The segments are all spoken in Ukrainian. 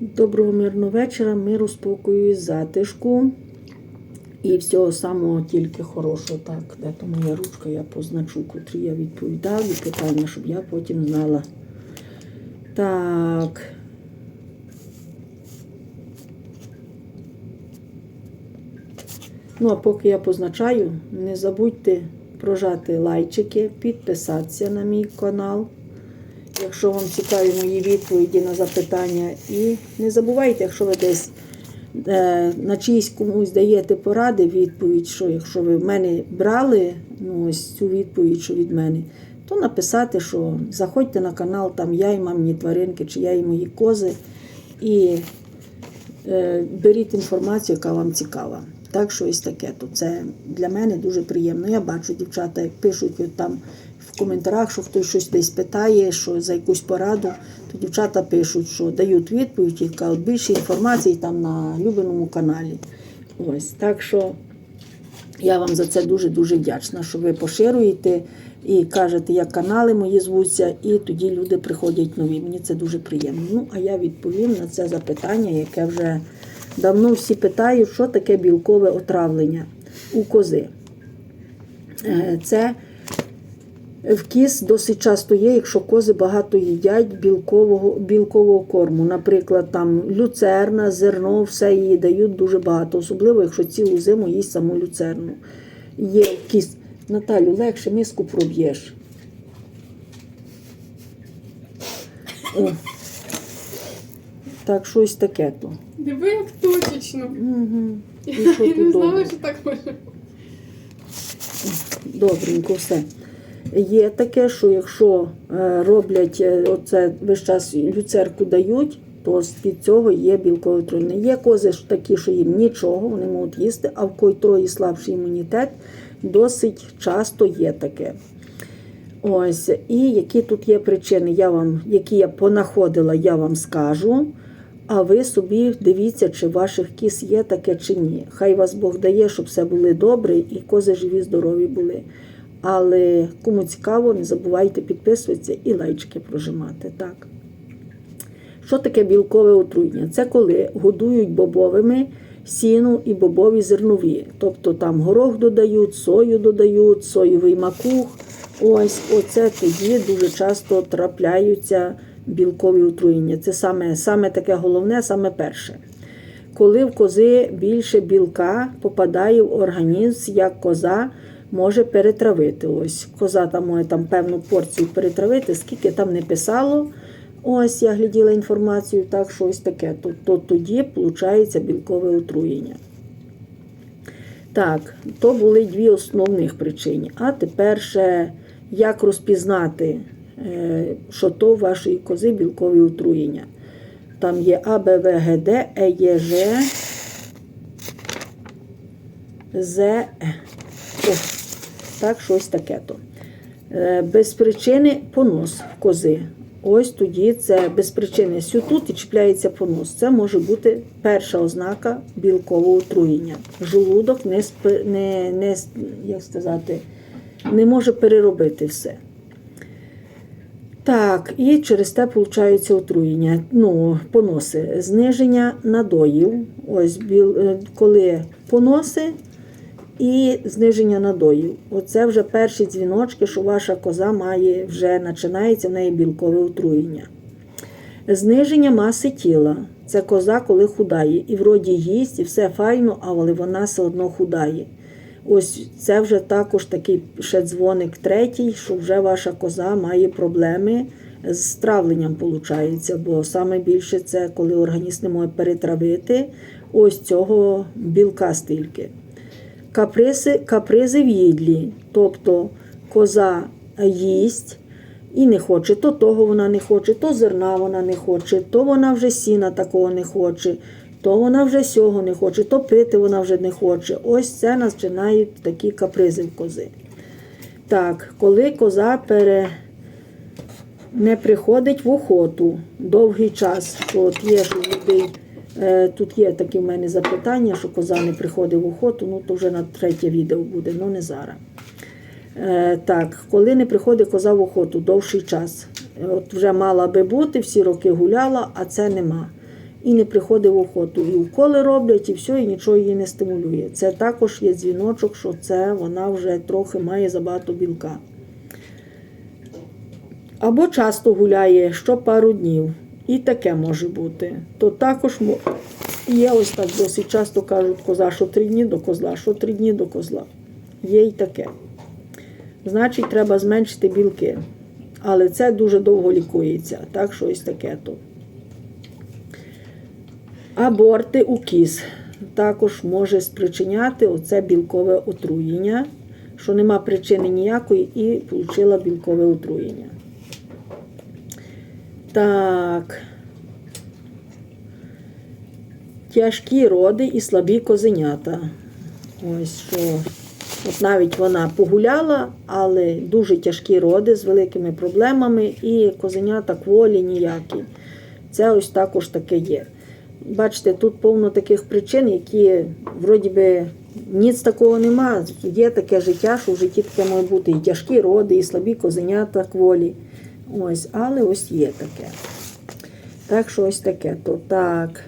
Доброго мирного вечора, миру, спокою і затишку. І всього самого тільки хорошого. Так, де то моя ручка, я позначу, котрі я відповідав і питання, щоб я потім знала. Так. Ну, а поки я позначаю, не забудьте прожати лайчики, підписатися на мій канал якщо вам цікаві мої відповіді на запитання. І не забувайте, якщо ви десь е, на чиїсь комусь даєте поради, відповідь, що якщо ви в мене брали ну, ось цю відповідь, що від мене, то написати, що заходьте на канал, там я і мамні тваринки, чи я і мої кози, і е, беріть інформацію, яка вам цікава. Так, що ось таке. То це для мене дуже приємно. Я бачу, дівчата, пишуть там в коментарях, що хтось щось десь питає, що за якусь пораду, то дівчата пишуть, що дають відповідь, яка більше інформації там на любеному каналі. Ось так що я вам за це дуже-дуже вдячна, що ви поширюєте і кажете, як канали мої звуться, і тоді люди приходять нові. Мені це дуже приємно. Ну, а я відповім на це запитання, яке вже давно всі питають, що таке білкове отравлення у кози. Е, Це в кіс досить часто є, якщо кози багато їдять білкового білкового корму. Наприклад, там люцерна, зерно, все її дають дуже багато, особливо, якщо цілу зиму їсть саму люцерну. Є в кіс. Наталю, легше миску проб'єш. Так, щось таке то. Диви, як точечно. Угу. І Я не знала, що так може. Добренько, все. Є таке, що якщо е, роблять е, оце весь час люцерку дають, то з-під цього є отруєння. Є кози такі, що їм нічого, вони можуть їсти, а в котрої слабший імунітет досить часто є таке. Ось, і які тут є причини, я вам, які я понаходила, я вам скажу. А ви собі дивіться, чи ваших кіз є таке чи ні. Хай вас Бог дає, щоб все було добре і кози живі, здорові були. Але кому цікаво, не забувайте підписуватися і лайчики прожимати. Так. Що таке білкове отруєння? Це коли годують бобовими сіну і бобові зернові. Тобто там горох додають, сою додають, соєвий макух. Ось оце тоді дуже часто трапляються білкові отруєння. Це саме, саме таке головне, саме перше. Коли в кози більше білка попадає в організм, як коза може перетравити. Ось коза там може там певну порцію перетравити, скільки там не писало. Ось я гляділа інформацію, так що ось таке. То, то тоді виходить білкове отруєння. Так, то були дві основних причини. А тепер ще як розпізнати, е, що то вашої кози білкові отруєння. Там є А, Б, В, Г, Д, Е, Є, Ж, З, Е. О, так, щось таке то. Е, Без причини понос в кози. Ось тоді це без причини сю тут і чіпляється понос. Це може бути перша ознака білкового отруєння. Желудок не, не, не, як сказати, не може переробити все. Так, і через те виходить отруєння. Ну, поноси. Зниження надоїв. Ось біл, е, коли поноси і зниження надоїв. Оце вже перші дзвіночки, що ваша коза має, вже починається в неї білкове отруєння. Зниження маси тіла. Це коза, коли худає. І вроді їсть, і все файно, але вона все одно худає. Ось це вже також такий ще дзвоник третій, що вже ваша коза має проблеми з травленням, виходить. Бо саме більше це коли організм не може перетравити ось цього білка стільки. Капризи, капризи в їдлі, тобто коза їсть і не хоче, то того вона не хоче, то зерна вона не хоче, то вона вже сіна такого не хоче, то вона вже сього не хоче, то пити вона вже не хоче. Ось це починають такі капризи в кози. Так, коли коза пере... не приходить в охоту довгий час, то от є ж людей. Е, Тут є такі в мене запитання, що коза не приходить в охоту, ну то вже на третє відео буде, ну не зараз. Е, Так, коли не приходить коза в охоту довший час. От вже мала би бути, всі роки гуляла, а це нема. і не приходить в охоту. І уколи роблять, і все, і нічого її не стимулює. Це також є дзвіночок, що це вона вже трохи має забагато білка. Або часто гуляє що пару днів. І таке може бути. То також є ось так досить часто кажуть коза, що три дні до козла, що три дні до козла. Є й таке. Значить, треба зменшити білки. Але це дуже довго лікується. Так що ось таке то. Аборти у кіз також може спричиняти оце білкове отруєння, що нема причини ніякої і отримала білкове отруєння. Так. Тяжкі роди і слабі козенята. Ось що. От навіть вона погуляла, але дуже тяжкі роди з великими проблемами, і козенята кволі ніякі. Це ось також таке є. Бачите, тут повно таких причин, які вроді би ніц такого нема. Є таке життя, що в житті таке може бути і тяжкі роди, і слабі козенята кволі. Ось, але ось є таке. Так що ось таке. То так.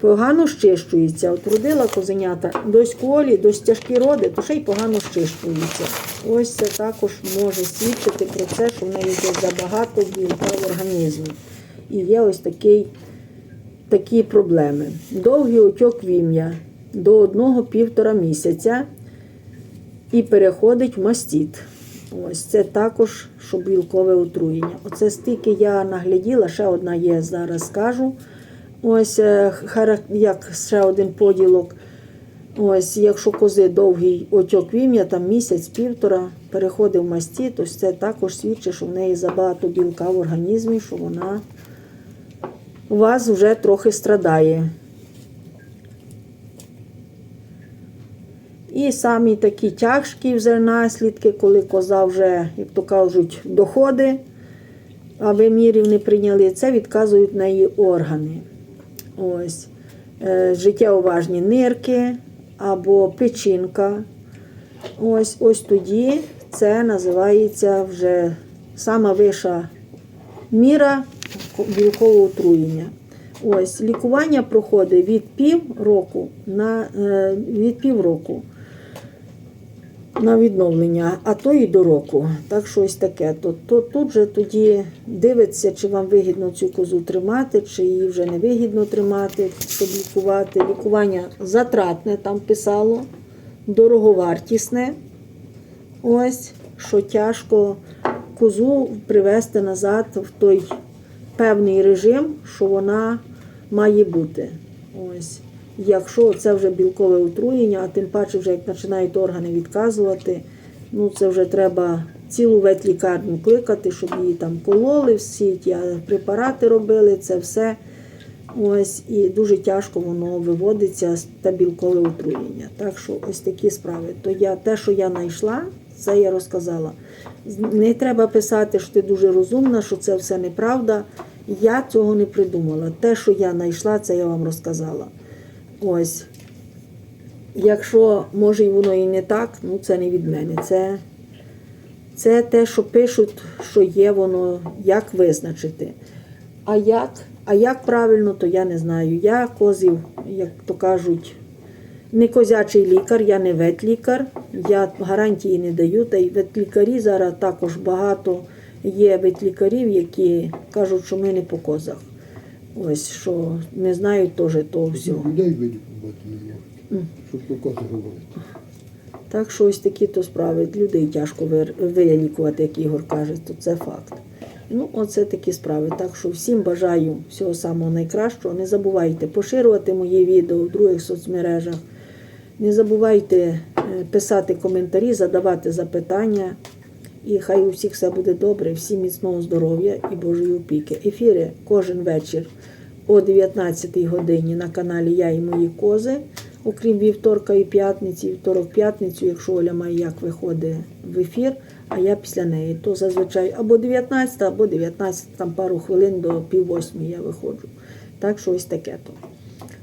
Погано щищується. От родила козенята дось кволі, дось тяжкі роди, то ще й погано щищується. Ось це також може свідчити про це, що в неї є забагато білка в організмі. І є ось такий, такі проблеми. Довгий отек вім'я до одного-півтора місяця і переходить в мастіт. Ось це також що білкове отруєння. Оце стільки я нагляділа, ще одна є, зараз скажу. Ось е, як ще один поділок. Ось, якщо кози довгий отек вім'я, там місяць-півтора переходить в мастіт, ось це також свідчить, що в неї забагато білка в організмі, що вона у вас вже трохи страдає. І самі такі тяжкі вже наслідки, коли коза вже, як то кажуть, доходить, а ви мірів не прийняли, це відказують в неї органи. Ось. Е, життєуважні нирки або печінка. Ось, ось тоді це називається вже сама вища міра білкового отруєння. Ось лікування проходить від пів року на е, від півроку на відновлення, а то і до року. Так що ось таке. То, то тут же тоді дивиться, чи вам вигідно цю козу тримати, чи її вже не вигідно тримати, щоб лікувати. Лікування затратне там писало, дороговартісне. Ось, що тяжко козу привести назад в той певний режим, що вона має бути. Ось. Якщо це вже білкове отруєння, а тим паче, вже як починають органи відказувати, ну це вже треба цілу ветлікарню кликати, щоб її там кололи, всі ті препарати робили, це все. Ось, і дуже тяжко воно виводиться те білкове отруєння. Так що ось такі справи. То я те, що я знайшла, це я розказала. Не треба писати, що ти дуже розумна, що це все неправда. Я цього не придумала. Те, що я знайшла, це я вам розказала. Ось. Якщо може воно і не так, ну це не від мене. Це, це те, що пишуть, що є воно, як визначити. А як, а як правильно, то я не знаю. Я козів, як то кажуть, не козячий лікар, я не ветлікар, я гарантії не даю. Та й ветлікарі зараз також багато є ветлікарів, які кажуть, що ми не по козах. Ось що не знають теж того всього. Людей вилікувати не можуть, щоб про кози говорити. Так що ось такі то справи. Людей тяжко вилікувати, як Ігор каже, то це факт. Ну, оце такі справи. Так що всім бажаю всього самого найкращого. Не забувайте поширювати мої відео в других соцмережах. Не забувайте е, писати коментарі, задавати запитання. І хай у всіх все буде добре, всім міцного здоров'я і Божої опіки. Ефіри кожен вечір о 19 годині на каналі Я і мої кози, окрім вівторка і п'ятниці, вівторок п'ятницю, якщо Оля має як виходить в ефір, а я після неї, то зазвичай або 19, або 19, там пару хвилин до пів восьмої я виходжу. Так що ось таке то.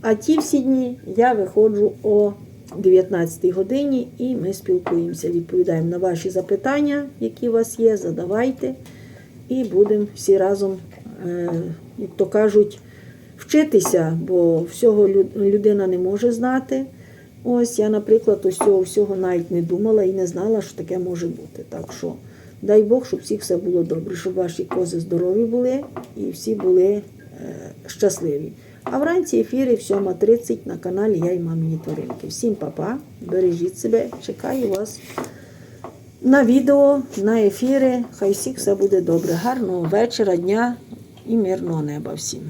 А ті всі дні я виходжу о 19 годині і ми спілкуємося, відповідаємо на ваші запитання, які у вас є, задавайте. І будемо всі разом, е, як то кажуть, вчитися, бо всього людина не може знати. Ось я, наприклад, ось цього всього навіть не думала і не знала, що таке може бути. Так що дай Бог, щоб всіх все було добре, щоб ваші кози здорові були і всі були е, щасливі. А вранці ефіри в 7.30 на каналі Я і маміні тваринки. Всім па-па, бережіть себе, чекаю вас на відео, на ефіри. Хай всіх все буде добре. Гарного вечора, дня і мирного неба всім.